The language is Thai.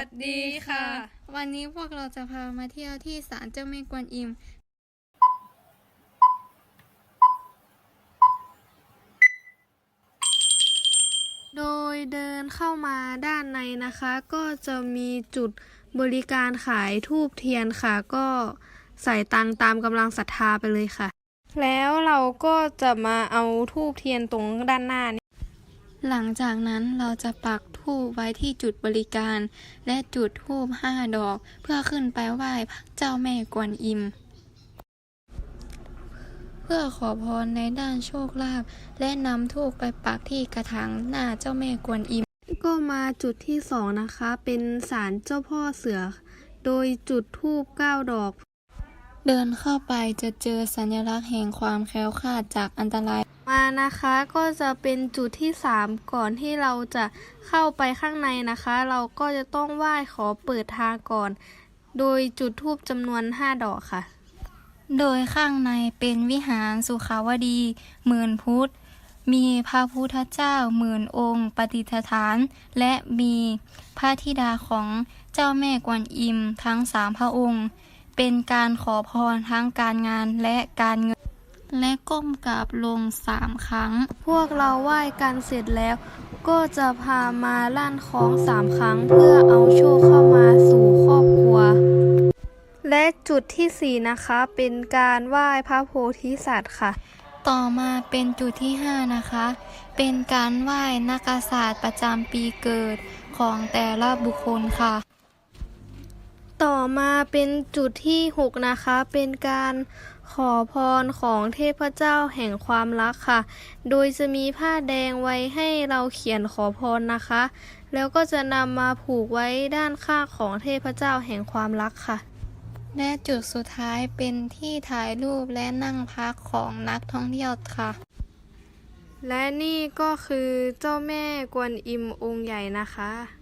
วัสดีค่ะ วันนี้พวกเราจะพามาเที่ยวที่ศาลเจ้าแม่กวนอิม โดยเดินเข้ามาด้านในนะคะ ก็จะมีจุดบริการขายทูบเทียนค่ะ ก็ใส่ตังตามกำลังศรัทธาไปเลยค่ะ แล้วเราก็จะมาเอาทูบเทียนตรงด้านหน้า หลังจากนั้นเราจะปักธูปไว้ที่จุดบริการ และจุดธูปห้าดอก เพื่อขึ้นไปไหว้พระเจ้าแม่กวนอิม เพื่อขอพรในด้านโชคลาภและนำธูปไปปักที่กระถางหน้าเจ้าแม่กวนอิม ก็มาจุดที่สองนะคะ เป็นศาลเจ้าพ่อเสือ โดยจุดธูปเก้าดอก เดินเข้าไปจะเจอสัญลักษณ์แห่งความแคล้วคลาดจากอันตราย มานะคะก็จะเป็นจุดที่ 3 ก่อนที่เราจะเข้าไปข้างในนะคะ เราก็จะต้องไหว้ขอเปิดทางก่อน โดยจุดธูปจำนวน 5 ดอกค่ะ โดยข้างในเป็นวิหารสุขาวดีหมื่นพุทธ มีพระพุทธเจ้าหมื่นองค์ ปฏิสถาน และมีพระธิดาของเจ้าแม่กวนอิมทั้งสามพระองค์ เป็นการขอพรทั้งการงานและการเงิน และก้มกราบลงสามครั้ง พวกเราไหว้กันเสร็จแล้ว ก็จะพามาลั่นของสามครั้งเพื่อเอาโชคเข้ามาสู่ครอบครัว และจุดที่สี่นะคะ เป็นการไหว้พระโพธิสัตว์ค่ะ ต่อมาเป็นจุดที่ 5 นะคะ เป็นการไหว้นักกษัตริย์ประจำปีเกิดของแต่ละบุคคลค่ะ ต่อมาเป็นจุดที่ 6 นะคะ เป็นการขอพรของเทพเจ้าแห่งความรักค่ะ โดยจะมีผ้าแดงไว้ให้เราเขียนขอพรนะคะ แล้วก็จะนำมาผูกไว้ด้านข้างของเทพเจ้าแห่งความรักค่ะ และจุดสุดท้ายเป็นที่ถ่ายรูปและนั่งพักของนักท่องเที่ยวค่ะและนี่ก็คือเจ้าแม่กวนอิมองค์ใหญ่นะคะ